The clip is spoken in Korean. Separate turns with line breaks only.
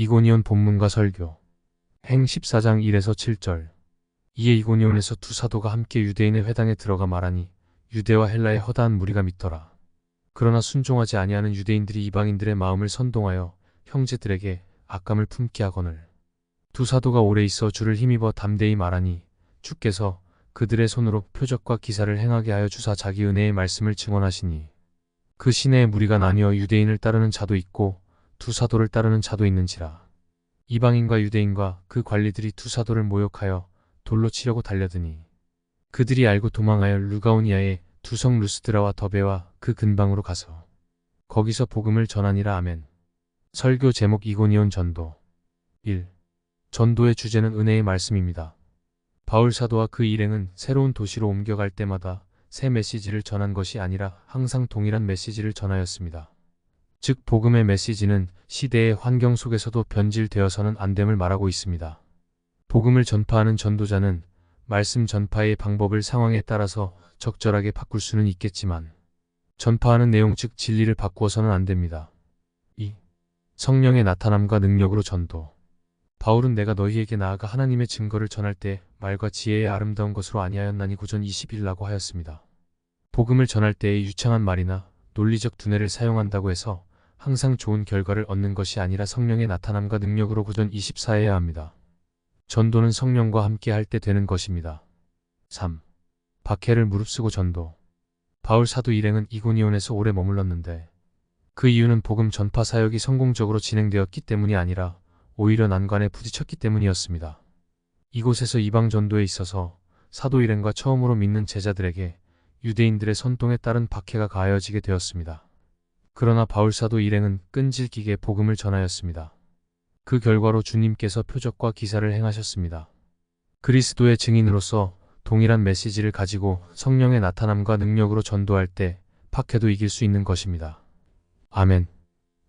이고니온 본문과 설교. 행 14장 1에서 7절. 이에 이고니온에서 두 사도가 함께 유대인의 회당에 들어가 말하니 유대와 헬라의 허다한 무리가 믿더라. 그러나 순종하지 아니하는 유대인들이 이방인들의 마음을 선동하여 형제들에게 악감을 품게 하거늘. 두 사도가 오래 있어 주를 힘입어 담대히 말하니 주께서 그들의 손으로 표적과 기사를 행하게 하여 주사 자기 은혜의 말씀을 증언하시니 그 시내의 무리가 나뉘어 유대인을 따르는 자도 있고 두 사도를 따르는 자도 있는지라 이방인과 유대인과 그 관리들이 두 사도를 모욕하여 돌로 치려고 달려드니 그들이 알고 도망하여 루가오니아의 두성 루스드라와 더베와 그 근방으로 가서 거기서 복음을 전하니라 아멘 설교 제목 이고니온 전도 1. 전도의 주제는 은혜의 말씀입니다. 바울 사도와 그 일행은 새로운 도시로 옮겨갈 때마다 새 메시지를 전한 것이 아니라 항상 동일한 메시지를 전하였습니다. 즉 복음의 메시지는 시대의 환경 속에서도 변질되어서는 안 됨을 말하고 있습니다. 복음을 전파하는 전도자는 말씀 전파의 방법을 상황에 따라서 적절하게 바꿀 수는 있겠지만 전파하는 내용 즉 진리를 바꾸어서는 안 됩니다. 2. 성령의 나타남과 능력으로 전도 바울은 내가 너희에게 나아가 하나님의 증거를 전할 때 말과 지혜의 아름다운 것으로 아니하였나니 구전 21라고 하였습니다. 복음을 전할 때의 유창한 말이나 논리적 두뇌를 사용한다고 해서 항상 좋은 결과를 얻는 것이 아니라 성령의 나타남과 능력으로 구전 24해야 합니다. 전도는 성령과 함께 할 때 되는 것입니다. 3. 박해를 무릅쓰고 전도 바울 사도 일행은 이고니온에서 오래 머물렀는데 그 이유는 복음 전파 사역이 성공적으로 진행되었기 때문이 아니라 오히려 난관에 부딪혔기 때문이었습니다. 이곳에서 이방 전도에 있어서 사도 일행과 처음으로 믿는 제자들에게 유대인들의 선동에 따른 박해가 가하여지게 되었습니다. 그러나 바울 사도 일행은 끈질기게 복음을 전하였습니다. 그 결과로 주님께서 표적과 기사를 행하셨습니다. 그리스도의 증인으로서 동일한 메시지를 가지고 성령의 나타남과 능력으로 전도할 때 박해도 이길 수 있는 것입니다. 아멘.